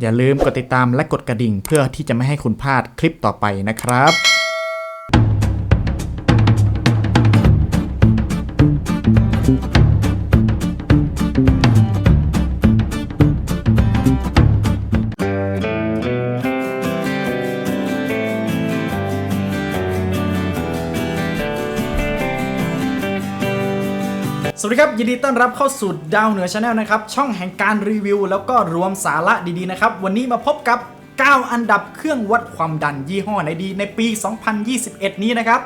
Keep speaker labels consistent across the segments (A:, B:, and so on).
A: อย่าลืมกดติดตามและกดกระดิ่งเพื่อที่จะไม่ให้คุณพลาดคลิปต่อไปนะครับ สวัสดีครับ ยินดีต้อนรับเข้าสู่ดาวเหนือชาแนลนะครับ ช่องแห่งการรีวิว แล้วก็รวมสาระดีๆนะครับ วันนี้มาพบกับ 9 อันดับเครื่องวัดความดันยี่ห้อไหนดีในปี 2021 นี้นะครับ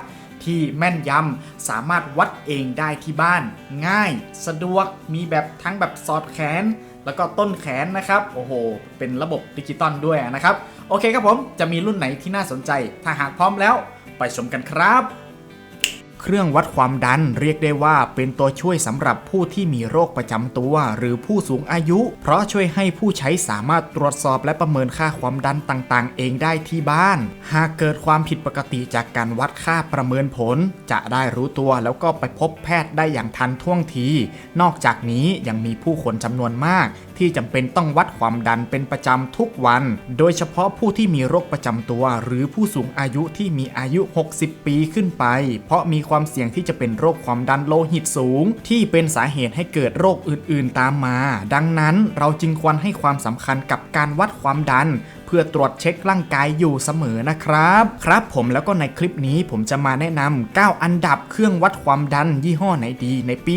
A: ที่แม่นยำสามารถวัดเองได้ที่บ้าน ง่าย สะดวกมีแบบทั้งแบบสอดแขน แล้วก็ต้นแขนนะครับ โอ้โห เป็นระบบดิจิตอลด้วยนะครับ โอเคครับผมจะมีรุ่นไหนที่น่าสนใจ ถ้าหากพร้อมแล้ว ไปชมกันครับ เครื่องวัดความดันเรียกได้ว่าเป็นตัวช่วยสำหรับผู้ที่มีโรคประจำตัว หรือผู้สูงอายุ เพราะช่วยให้ผู้ใช้สามารถตรวจสอบและประเมินค่าความดันต่างๆ เองได้ที่บ้าน หากเกิดความผิดปกติจากการวัดค่าประเมินผล จะได้รู้ตัวแล้วก็ไปพบแพทย์ได้อย่างทันท่วงที นอกจากนี้ยังมีผู้คนจำนวนมาก ที่จำเป็นต้องวัดความดันเป็นประจำทุกวัน โดยเฉพาะผู้ที่มีโรคประจำตัว หรือผู้สูงอายุที่มีอายุ 60 ปีขึ้นไป เพราะมีความเสี่ยงที่จะเป็นโรคความดันโลหิตสูง ที่เป็นสาเหตุให้เกิดโรคอื่น ๆ ตามมา ดังนั้นเราจึงควรให้ความสำคัญกับการวัดความดันเพื่อตรวจเช็คร่างกายอยู่เสมอนะครับ ครับผมแล้วก็ในคลิปนี้ผมจะมาแนะนำ9อันดับเครื่องวัดความดันยี่ห้อไหนดีในปี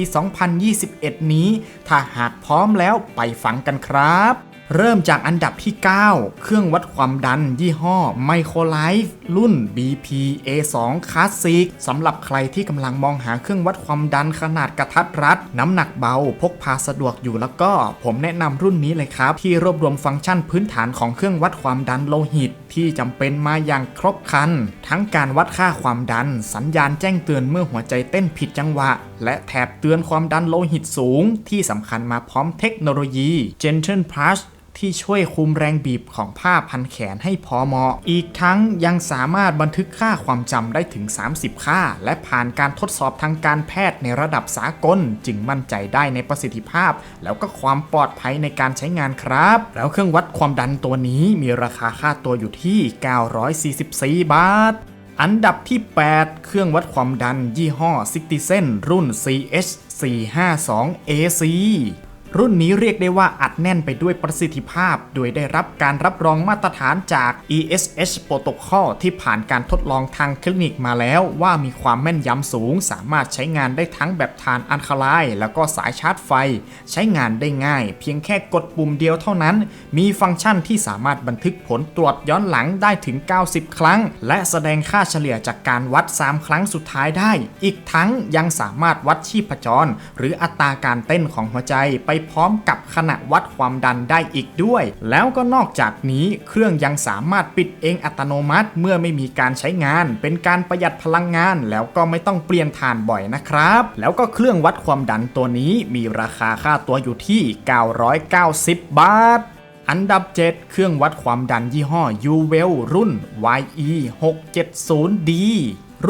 A: 2021 นี้ ถ้าหากพร้อมแล้วไปฟังกันครับ เริ่มจากอันดับที่ 9 เครื่องวัดความดัน ยี่ห้อ Microlife รุ่น BP A2 Classic สำหรับใครที่กำลังมองหาเครื่องวัดความดันขนาดกระทัดรัด น้ำหนักเบา พกพาสะดวกอยู่แล้วก็ผมแนะนำรุ่นนี้เลยครับ ที่รวบรวมฟังก์ชันพื้นฐานของเครื่องวัดความดันโลหิต ที่จำเป็นมาอย่างครบครัน ทั้งการวัดค่าความดัน สัญญาณแจ้งเตือนเมื่อหัวใจเต้นผิดจังหวะ และแถบเตือนความดันโลหิตสูง ที่สำคัญมาพร้อมเทคโนโลยี Gentle Plus ที่ช่วยคุมแรงบีบของผ้าพันแขนให้พอเหมาะ อีกทั้งยังสามารถบันทึกค่าความจำได้ถึง 30 ค่า และผ่านการทดสอบทางการแพทย์ในระดับสากล จึงมั่นใจได้ในประสิทธิภาพ แล้วก็ความปลอดภัยในการใช้งานครับ แล้วเครื่องวัดความดันตัวนี้มีราคาค่าตัวอยู่ที่ 944 บาทอันดับที่ 8 เครื่องวัดความดันยี่ห้อ Citizen รุ่น CH 452 AC รุ่นนี้เรียกได้ว่าอัดแน่นไปด้วยประสิทธิภาพ โดยได้รับการรับรองมาตรฐานจาก ESH Protocol ที่ผ่านการทดลองทางคลินิกมาแล้วว่ามีความแม่นยำสูง สามารถใช้งานได้ทั้งแบบทานอัลคาไลน์แล้วก็สายชาร์จไฟ ใช้งานได้ง่าย เพียงแค่กดปุ่มเดียวเท่านั้น มีฟังก์ชันที่สามารถบันทึกผลตรวจย้อนหลังได้ถึง 90 ครั้ง และแสดงค่าเฉลี่ยจากการวัด 3 ครั้งสุดท้ายได้ อีกทั้งยังสามารถวัดชีพจร หรืออัตราการเต้นของหัวใจไปพร้อมกับขณะวัดความดันได้อีกด้วย แล้วก็นอกจากนี้เครื่องยังสามารถปิดเองอัตโนมัติเมื่อไม่มีการใช้งาน เป็นการประหยัดพลังงาน แล้วก็ไม่ต้องเปลี่ยนถ่านบ่อยนะครับ แล้วก็เครื่องวัดความดันตัวนี้มีราคาค่าตัวอยู่ที่ 990 บาทอันดับ 7 เครื่องวัดความดันยี่ห้อ u w e l รุ่น YE 670D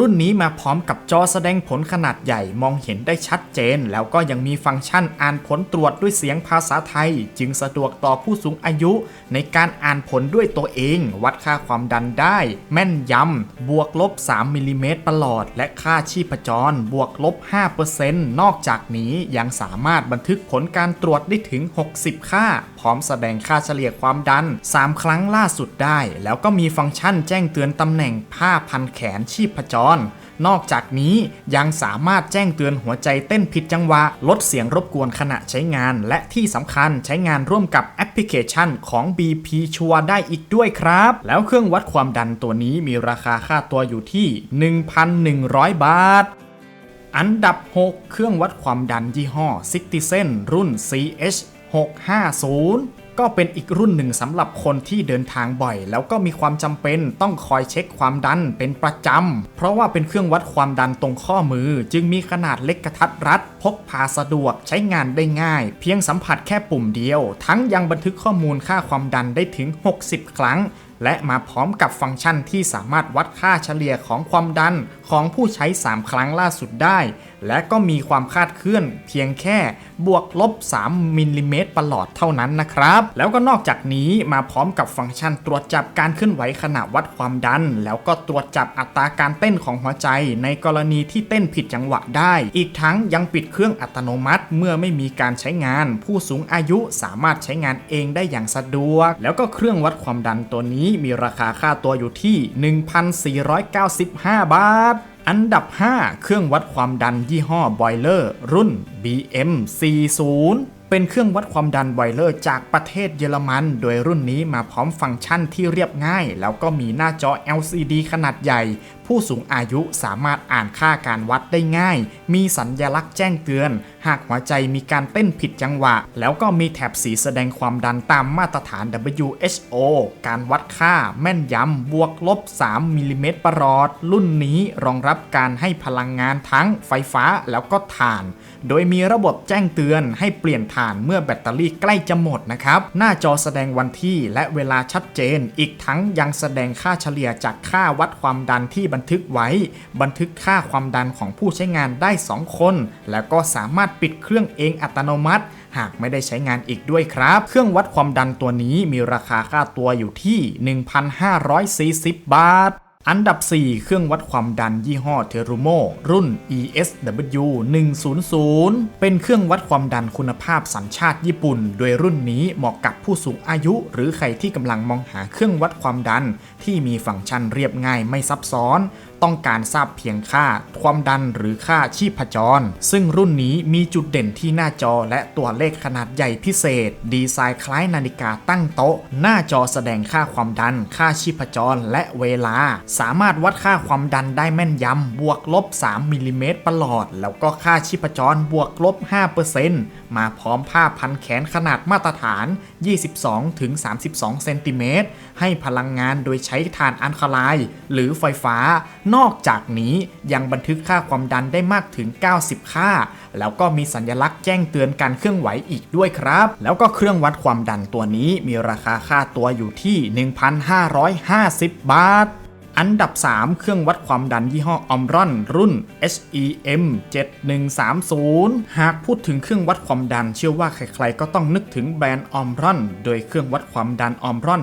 A: รุ่นนี้มาพร้อมกับจอแสดงผลขนาดใหญ่มองเห็นได้ชัดเจน แล้วก็ยังมีฟังก์ชันอ่านผลตรวจด้วยเสียงภาษาไทย จึงสะดวกต่อผู้สูงอายุ ในการอ่านผลด้วยตัวเอง วัดค่าความดันได้ แม่นยำบวกลบ 3มิลลิเมตรตลอด และค่าชีพจร บวกลบ 5%นอกจากนี้ยังสามารถบันทึกผลการตรวจได้ถึง 60 ค่า ร้อมแสดงค่าเฉลี่ยความดัน 3 ครั้งล่าสุดได้ แล้วก็มีฟังก์ชันแจ้งเตือนตำแหน่งผ้าพันแขนชีพจร นอกจากนี้ยังสามารถแจ้งเตือนหัวใจเต้นผิดจังหวะ ลดเสียงรบกวนขณะใช้งาน และที่สำคัญใช้งานร่วมกับแอปพลิเคชันของ BP ชัวได้อีกด้วยครับ แล้วเครื่องวัดความดันตัวนี้มีราคาค่าตัวอยู่ที่ 1,100 บาทอันดับ 6 เครื่องวัดความดันยี่ห้อ Citizen รุ่น CH 650 ก็เป็นอีกรุ่นหนึ่งสำหรับคนที่เดินทางบ่อย แล้วก็มีความจำเป็นต้องคอยเช็คความดันเป็นประจำ เพราะว่าเป็นเครื่องวัดความดันตรงข้อมือ จึงมีขนาดเล็กกระทัดรัด พกพาสะดวกใช้งานได้ง่าย เพียงสัมผัสแค่ปุ่มเดียว ทั้งยังบันทึกข้อมูลค่าความดันได้ถึง 60 ครั้ง และมาพร้อมกับฟังก์ชันที่สามารถวัดค่าเฉลี่ยของความดันของผู้ใช้ 3 ครั้งล่าสุดได้ และก็มีความคาดเคลื่อนเพียงแค่บวกลบ 3มิลลิเมตรประหลอดเท่านั้นนะครับ แล้วก็นอกจากนี้มาพร้อมกับฟังก์ชันตรวจจับการเคลื่อนไหวขณะวัดความดัน แล้วก็ตรวจจับอัตราการเต้นของหัวใจ ในกรณีที่เต้นผิดจังหวะได้ อีกทั้งยังปิดเครื่องอัตโนมัติ เมื่อไม่มีการใช้งาน ผู้สูงอายุสามารถใช้งานเองได้อย่างสะดวก แล้วก็เครื่องวัดความดันตัวนี้มีราคาค่าตัวอยู่ที่ 1,495 บาท อันดับ 5 เครื่องวัดความดันยี่ห้อบอยเลอร์รุ่น BM40 เป็นเครื่องวัดความดันบอยเลอร์จากประเทศเยอรมัน โดยรุ่นนี้มาพร้อมฟังก์ชันที่เรียบง่าย แล้วก็มีหน้าจอ LCD ขนาดใหญ่ ผู้สูงอายุสามารถอ่านค่าการวัดได้ง่าย มีสัญญลักษณ์แจ้งเตือน หากหัวใจมีการเต้นผิดจังหวะ แล้วก็มีแถบสีแสดงความดันตามมาตรฐาน WHO การวัดค่าแม่นยำบวกลบ 3มิลลิเมตรประหลอด รุ่นนี้รองรับการให้พลังงานทั้งไฟฟ้าแล้วก็ถ่าน โดยมีระบบแจ้งเตือนให้เปลี่ยน่านเมื่อแบตเตอรี่ใกล้จะหมดนะครับ หน้าจอแสดงวันที่และเวลาชัดเจน อีกทั้งยังแสดงค่าเฉลี่ยจากค่าวัดความดันที่บันทึกไว้ บันทึกค่าความดันของผู้ใช้งานได้ 2 คน แล้วก็สามารถปิดเครื่องเองอัตโนมัติ หากไม่ได้ใช้งานอีกด้วยครับ เครื่องวัดความดันตัวนี้มีราคาค่าตัวอยู่ที่ 1,540 บาท อันดับ 4 เครื่องวัดความดันยี่ห้อเทรูโมรุ่น ESW 100 เป็นเครื่องวัดความดันคุณภาพสัญชาติญี่ปุ่น โดยรุ่นนี้เหมาะกับผู้สูงอายุ หรือใครที่กำลังมองหาเครื่องวัดความดันที่มีฟังก์ชันเรียบง่ายไม่ซับซ้อน ต้องการทราบเพียงค่า ความดันหรือค่าชีพจร ซึ่งรุ่นนี้มีจุดเด่นที่หน้าจอและตัวเลขขนาดใหญ่พิเศษ ดีไซน์คล้ายนาฬิกาตั้งโต๊ะ หน้าจอแสดงค่าความดัน ค่าชีพจรและเวลา สามารถวัดค่าความดันได้แม่นยำบวกลบ 3มิลลิเมตรประหลอด แล้วก็ค่าชีพจรบวกลบ 5%มาพร้อมผ้าพันแขนขนาดมาตรฐาน 22-32เซนติเมตรให้พลังงานโดยใช้ถ่านอัลคาไลหรือไฟฟ้านอกจากนี้ยังบันทึกค่าความดันได้มากถึง 90 ค่า แล้วก็มีสัญลักษณ์แจ้งเตือนการเคลื่อนไหวอีกด้วยครับ แล้วก็เครื่องวัดความดันตัวนี้มีราคาค่าตัวอยู่ที่ 1,550 บาท อันดับ 3 เครื่องวัดความดันยี่ห้อออมรอนรุ่น HEM 7130 หากพูดถึงเครื่องวัดความดัน เชื่อว่าใครๆก็ต้องนึกถึงแบรนด์ออมรอนโดยเครื่องวัดความดันออมรอน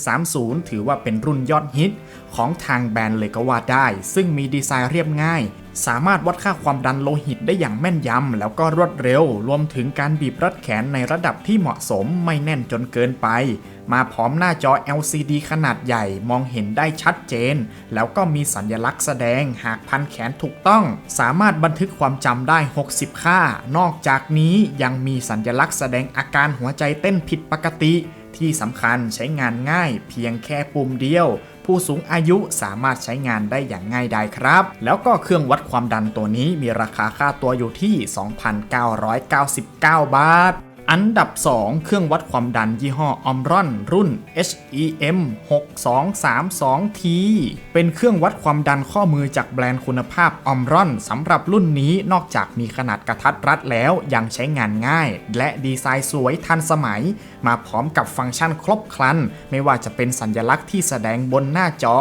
A: 7130 ถือว่าเป็นรุ่นยอดฮิตของทางแบรนด์เลยก็ว่าได้ ซึ่งมีดีไซน์เรียบง่าย สามารถวัดค่าความดันโลหิตได้อย่างแม่นยำ แล้วก็รวดเร็ว รวมถึงการบีบรัดแขนในระดับที่เหมาะสมไม่แน่นจนเกินไป มาพร้อมหน้าจอ LCD ขนาดใหญ่มองเห็นได้ชัดเจน แล้วก็มีสัญลักษณ์แสดงหากพันแขนถูกต้อง สามารถบันทึกความจำได้ 60 ค่า นอกจากนี้ยังมีสัญลักษณ์แสดงอาการหัวใจเต้นผิดปกติ ที่สำคัญใช้งานง่ายเพียงแค่ปุ่มเดียว ผู้สูงอายุสามารถใช้งานได้อย่างง่ายดายครับ แล้วก็เครื่องวัดความดันตัวนี้มีราคาค่าตัวอยู่ที่ 2,999 บาท อันดับ 2 เครื่องวัดความดันยี่ห้ออมรอนรุ่น HEM 6232T เป็นเครื่องวัดความดันข้อมือจากแบรนด์คุณภาพอมรอนสำหรับรุ่นนี้นอกจากมีขนาดกระทัดรัดแล้วยังใช้งานง่าย และดีไซน์สวยทันสมัย มาพร้อมกับฟังก์ชันครบครัน ไม่ว่าจะเป็นสัญลักษณ์ที่แสดงบนหน้าจอ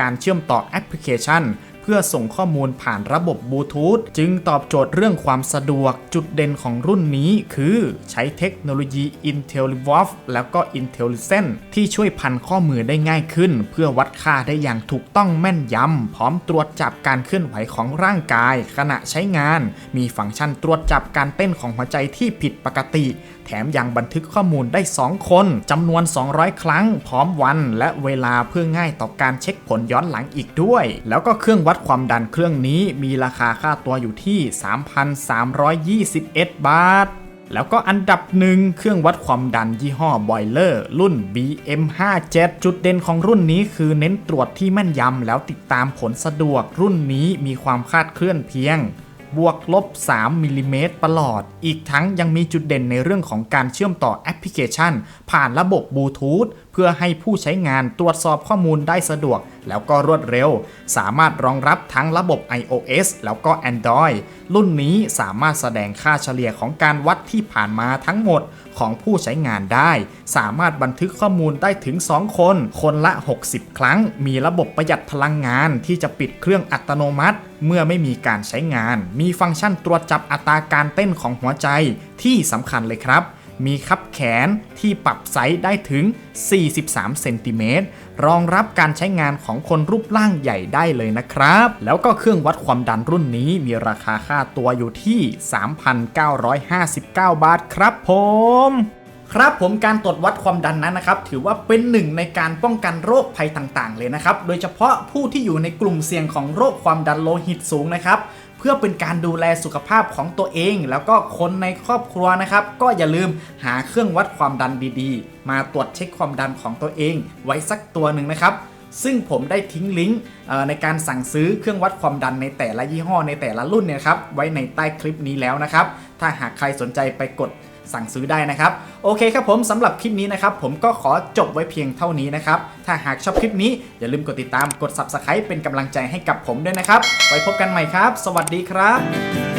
A: การเชื่อมต่อแอปพลิเคชัน พื่อส่งข้อมูลผ่านระบบบลูทูธจึงตอบโจทย์เรื่องความสะดวกจุดเด่นของรุ่นนี้คือใช้เทคโนโลยี IntelliVolt แล้วก็ IntelliSense ที่ช่วยพันข้อมือได้ง่ายขึ้น เพื่อวัดค่าได้อย่างถูกต้องแม่นยำ พร้อมตรวจจับการเคลื่อนไหวของร่างกาย ขณะใช้งาน มีฟังก์ชันตรวจจับการเต้นของหัวใจที่ผิดปกติ แถมยังบันทึกข้อมูลได้ 2 คนจำนวน 200 ครั้ง พร้อมวันและเวลาเพื่อง่ายต่อการเช็คผลย้อนหลังอีกด้วย แล้วก็เครื่องวัดความดันเครื่องนี้มีราคาค่าตัวอยู่ที่ 3,321 บาท แล้วก็อันดับหนึ่งเครื่องวัดความดันยี่ห้อบอยเลอร์รุ่น BM57 จุดเด่นของรุ่นนี้คือเน้นตรวจที่แม่นยำแล้วติดตามผลสะดวก รุ่นนี้มีความคลาดเคลื่อนเพียงบวกลบ 3 มิลลิเมตรประหลอด อีกทั้งยังมีจุดเด่นในเรื่องของการเชื่อมต่อแอปพลิเคชัน ผ่านระบบบลูทูธ พื่อให้ผู้ใช้งานตรวจสอบข้อมูลได้สะดวก แล้วก็รวดเร็ว สามารถรองรับทั้งระบบ iOS แล้วก็ Android รุ่นนี้สามารถแสดงค่าเฉลี่ยของการวัดที่ผ่านมาทั้งหมดของผู้ใช้งานได้ สามารถบันทึกข้อมูลได้ถึง 2 คน คนละ 60 ครั้ง มีระบบประหยัดพลังงานที่จะปิดเครื่องอัตโนมัติ เมื่อไม่มีการใช้งาน มีฟังก์ชันตรวจจับอัตราการเต้นของหัวใจที่สำคัญเลยครับ มีคับแขนที่ปรับไซส์ได้ถึง 43 เซนติเมตร รองรับการใช้งานของคนรูปร่างใหญ่ได้เลยนะครับ แล้วก็เครื่องวัดความดันรุ่นนี้มีราคาค่าตัวอยู่ที่ 3,959 บาทครับผมครับผมการตรวจวัดความดันนั้นนะครับถือว่าเป็นหนึ่งในการป้องกันโรคภัยต่างๆ เลยนะครับ โดยเฉพาะผู้ที่อยู่ในกลุ่มเสี่ยงของโรคความดันโลหิตสูงนะครับ เพื่อเป็นการดูแลสุขภาพของตัวเอง แล้วก็คนในครอบครัวนะครับ ก็อย่าลืมหาเครื่องวัดความดันดีๆ มาตรวจเช็คความดันของตัวเอง ไว้สักตัวหนึ่งนะครับซึ่งผมได้ทิ้งลิงก์ในการสั่งซื้อเครื่องวัดความดันในแต่ละยี่ห้อในแต่ละรุ่นเนี่ยครับไว้ในใต้คลิปนี้แล้วนะครับ ถ้าหากใครสนใจไปกด สั่งซื้อได้นะครับ โอเคครับผมสำหรับคลิปนี้นะครับ ผมก็ขอจบไว้เพียงเท่านี้นะครับ ถ้าหากชอบคลิปนี้อย่าลืมกดติดตามกด subscribe เป็นกำลังใจให้กับผมด้วยนะครับ ไว้พบกันใหม่ครับ สวัสดีครับ